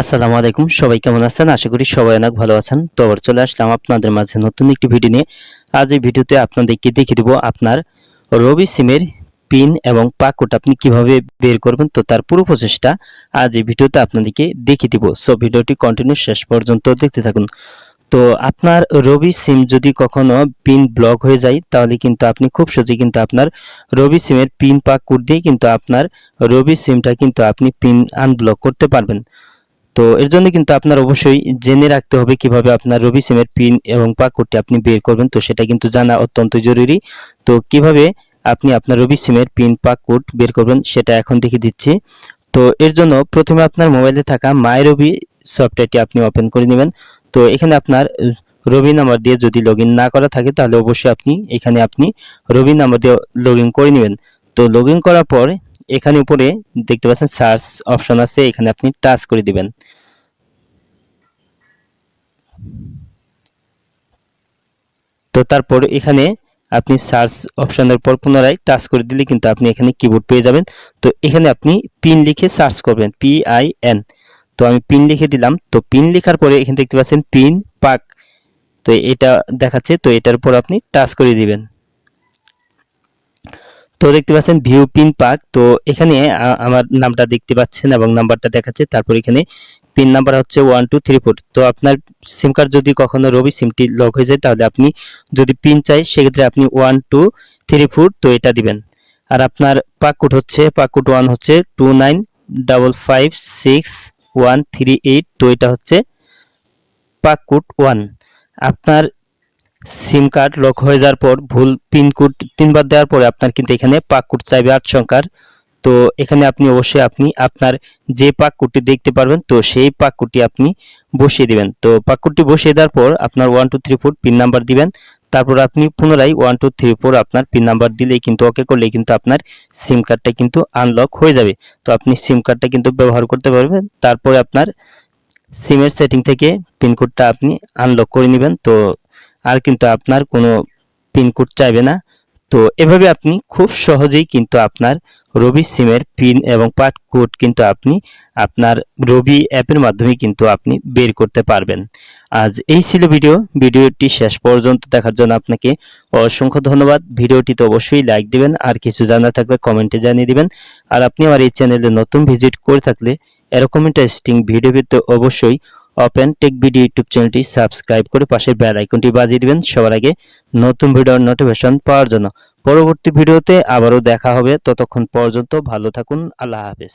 আসসালামু আলাইকুম। সবাই কেমন আছেন? আশা করি সবাই অনেক ভালো আছেন। তো আবার চলে আসলাম আপনাদের মাঝে নতুন একটি ভিডিও নিয়ে। আজ এই ভিডিওতে আপনাদেরকে দেখিয়ে দিব আপনার রবি সিমের পিন এবং পাকোড আপনি কীভাবে বের করবেন, তো তার পুরো প্রচেষ্টা আজ এই ভিডিওতে আপনাদেরকে দেখিয়ে দিব। সো ভিডিওটি কন্টিনিউ শেষ পর্যন্ত দেখতে থাকুন। তো আপনার রবি সিম যদি কখনো পিন ব্লক হয়ে যায়, তাহলে কিন্তু আপনি খুব সহজেই কিন্তু আপনার রবি সিমের পিন পাক কোড দিয়ে কিন্তু আপনার রবি সিমটা কিন্তু আপনি পিন আনব্লক করতে পারবেন। তো এর জন্য কিন্তু আপনার অবশ্যই জেনে রাখতে হবে কীভাবে আপনার রবি সিমের পিন এবং পাসওয়ার্ডটি আপনি বের করবেন। তো সেটা কিন্তু জানা অত্যন্ত জরুরি। তো কীভাবে আপনি আপনার রবি সিমের পিন পাসওয়ার্ড বের করবেন সেটা এখন দেখিয়ে দিচ্ছি। তো এর জন্য প্রথমে আপনার মোবাইলে থাকা মাই রবি সফটওয়্যারটি আপনি ওপেন করে নেবেন। তো এখানে আপনার রবি নাম্বার দিয়ে যদি লগ না করা থাকে, তাহলে অবশ্যই আপনি এখানে আপনি রবি নাম্বার দিয়ে লগ করে নেবেন। তো লগ করার পর এখানে উপরে দেখতে পাচ্ছেন সার্চ অপশন আছে, এখানে আপনি টাচ করে দিবেন। তো তারপর এখানে আপনি সার্চ অপশনের পর পুনরায় টাচ করে দিলে কিন্তু আপনি এখানে কিবোর্ড পেয়ে যাবেন। তো এখানে আপনি পিন লিখে সার্চ করবেন পি আই এন তো আমি পিন লিখে দিলাম, তো পিন লেখার পরে এখানে দেখতে পাচ্ছেন পিন পাক তো এটা দেখাচ্ছে, তো এটার উপর আপনি টাচ করে দিবেন। তো দেখতে পাচ্ছেন ভিউ পিন পাক তো এখানে আমার নামটা দেখতে পাচ্ছেন এবং নাম্বারটা দেখাচ্ছে। তারপর এখানে পিন নাম্বার হচ্ছে ওয়ান টু থ্রি ফোর। তো আপনার সিম কার্ড যদি কখনো রবি সিমটি লক হয়ে যায়, তাহলে আপনি যদি পিন চাই, সেক্ষেত্রে আপনি ওয়ান টু থ্রি ফোর তো এটা দিবেন। আর আপনার পাক কোড হচ্ছে পাক কোড ওয়ান হচ্ছে two nine double five six one three eight. তো এটা হচ্ছে পাক কোড ওয়ান। আপনার সিম কার্ড লক হয়ে যাওয়ার পর ভুল পিন কোড তিনবার দেওয়ার পরে আপনার কিন্তু এখানে পাক কোড চাইবে আট সংখ্যার। তো এখানে আপনি অবশ্যই আপনি আপনার যে পাক কোডটি দেখতে পারবেন, তো সেই পাক কোডটি আপনি বসিয়ে দিবেন। তো পাক কোডটি বসিয়ে দেওয়ার পর আপনার one two three four pin number দিবেন। তারপর আপনি পুনরায় ওয়ান টু থ্রি ফোর আপনার পিন নাম্বার দিলেই কিন্তু ওকে করলেই কিন্তু আপনার সিম কার্ডটা কিন্তু আনলক হয়ে যাবে। তো আপনি সিম কার্ডটা কিন্তু ব্যবহার করতে পারবেন। তারপরে আপনার সিমের সেটিং থেকে পিনকোডটা আপনি আনলক করে নেবেন। তো আর কিন্তু আপনার কোনো পিনকোড চাইবে না। তো এভাবে আপনি খুব সহজেই কিন্তু আপনার রবি সিমের পিন এবং পাট কোড কিন্তু আপনি আপনার রবি অ্যাপের মাধ্যমে কিন্তু আপনি বের করতে পারবেন। আজ এই ছিল ভিডিও। ভিডিওটি শেষ পর্যন্ত দেখার জন্য আপনাকে অসংখ্য ধন্যবাদ। ভিডিওটিতে অবশ্যই লাইক দিবেন, আর কিছু জানা থাকলে কমেন্টে জানিয়ে দিবেন। আর আপনি আমার এই চ্যানেলে নতুন ভিজিট করে থাকলে এরকম ইন্টারেস্টিং ভিডিও পেতে অবশ্যই ওপেন টেক ভিডিও ইউটিউব চ্যানেলটি সাবস্ক্রাইব করে পাশের বেল আইকনটি বাজিয়ে দিবেন। সবার আগে নতুন ভিডিওর নোটিফিকেশন পাওয়ার জন্য। পরবর্তী ভিডিওতে আবারও দেখা হবে। ততক্ষণ পর্যন্ত ভালো থাকুন। আল্লাহ হাফেজ।